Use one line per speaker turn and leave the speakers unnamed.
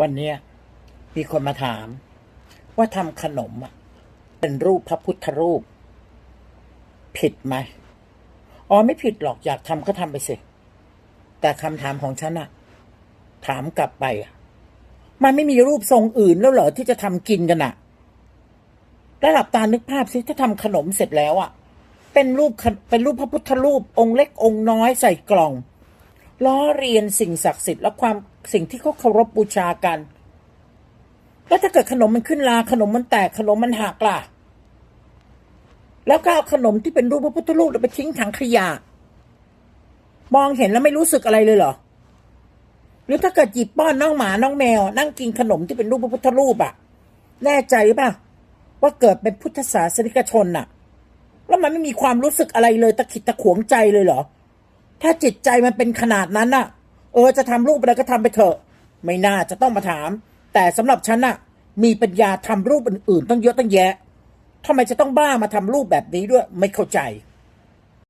วันนี้มีคนมาถาม ว่าทำขนมเป็นรูปพระพุทธรูป ผิดไหมอ๋อไม่ผิดหรอกอยากทำก็ทำไปสิ แต่คำถามของฉันอะถามกลับไปอะมันไม่มีรูปทรงอื่นแล้วเหรอที่จะทำกินกันอะแล้วหลับตานึกภาพสิถ้าทำขนมเสร็จแล้วอะเป็นรูปเป็นรูปพระพุทธรูป องค์เล็กองค์น้อยใส่กล่อง ล้อเรียนสิ่งศักดิ์สิทธิ์และความสิ่งที่เขาเคารพบูชากัน แล้วถ้าเกิดขนมมันขึ้นลาขนมมันแตกขนมมันหักล่ะ แล้วก็เอาขนมที่เป็นรูปพระพุทธรูปไปทิ้งถังขยะ มองเห็นแล้วไม่รู้สึกอะไรเลยเหรอ หรือถ้าเกิดหยิบป้อนน้องหมาน้องแมว นั่งกินขนมที่เป็นรูปพระพุทธรูปอะแน่ใจป่ะว่าเกิดเป็นพุทธศาสนิกชนน่ะ แล้วมันไม่มีความรู้สึกอะไรเลยตะขิดตะขวงใจเลยเหรอ ถ้าจิตใจมันเป็นขนาดนั้นน่ะ เออจะทำรูปอะไรก็ทำไปเถอะ ไม่น่าจะต้องมาถาม แต่สำหรับฉันน่ะ มีปัญญาทำรูปอื่นๆตั้งเยอะตั้งแยะทำไมจะต้องบ้ามาทำรูปแบบนี้ด้วย ไม่เข้าใจ